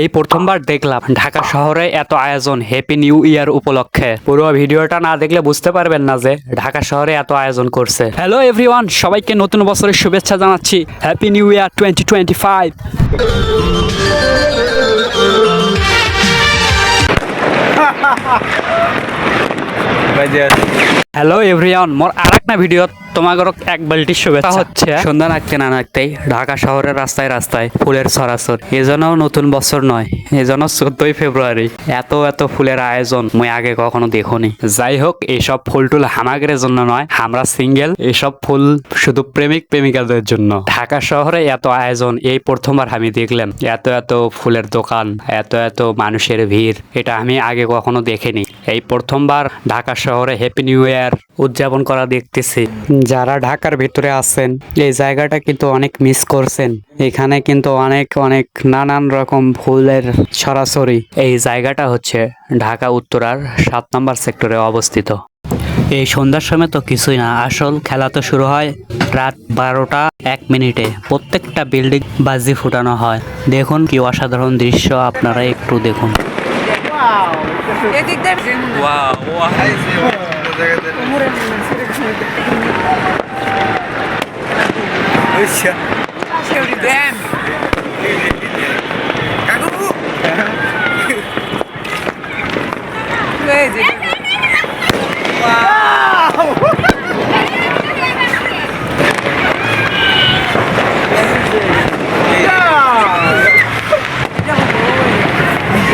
এই প্রথমবার দেখলাম ঢাকা শহরে এত আয়োজন হ্যাপি নিউ ইয়ার উপলক্ষে। পুরো ভিডিওটা না দেখলে বুঝতে পারবেন না যে ঢাকা শহরে এত আয়োজন করছে। হ্যালো এভরিওয়ান সবাইকে নতুন বছরের শুভেচ্ছা জানাচ্ছি। Happy new year twenty twenty five hello everyone more আর একটা তোমাদের এক বালটি শুভেচ্ছা। হচ্ছে। সন্ধ্যা নাকতে না নাকতেই ঢাকা শহরের রাস্তায় রাস্তায় ফুলের সরাসর। এজন্য নতুন বছর নয় এজন্য চোদ্দই ফেব্রুয়ারি। এত এত ফুলের আয়োজন মুই আগে কখনো দেখুনি। যাই হোক এইসব ফুল টুল হামাগের জন্য নয় আমরা সিঙ্গেল। এসব ফুল শুধু প্রেমিক প্রেমিকাদের জন্য। ঢাকা শহরে এত আয়োজন এই প্রথমবার আমি দেখলাম। এত এত ফুলের দোকান এত এত মানুষের ভিড় এটা আমি আগে কখনো দেখিনি। এই প্রথমবার ঢাকা শহরে হ্যাপি নিউ ইয়ার উদযাপন করা দেখতেছি। যারা ঢাকার ভিতরে আছেন এই জায়গাটা কিন্তু অনেক মিস করছেন এখানে কিন্তু অনেক অনেক নানান রকম ফুলের সরাসরি এই জায়গাটা হচ্ছে ঢাকা উত্তরার সাত নম্বর সেক্টরে অবস্থিত এই সন্ধ্যার সময় তো কিছুই না আসল খেলা তো শুরু হয় রাত বারোটা এক মিনিটে প্রত্যেকটা বিল্ডিং বাজি ফুটানো হয় দেখুন কি অসাধারণ দৃশ্য আপনারা একটু দেখুন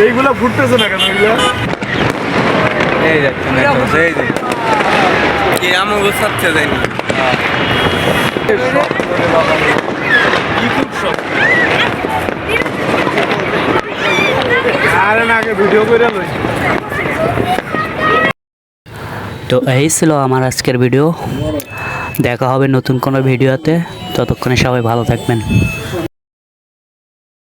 এইগুলা ফুটতেছে না কেন এগুলা এই যাচ্ছে না এই যে। কি আমার গোসাচ্ছে যায়নি আরে না আগে ভিডিও করে লই তো এই ছিল আমার আজকের ভিডিও। দেখা হবে নতুন কোনো ভিডিওতে। ততক্ষণে সবাই ভালো থাকবেন।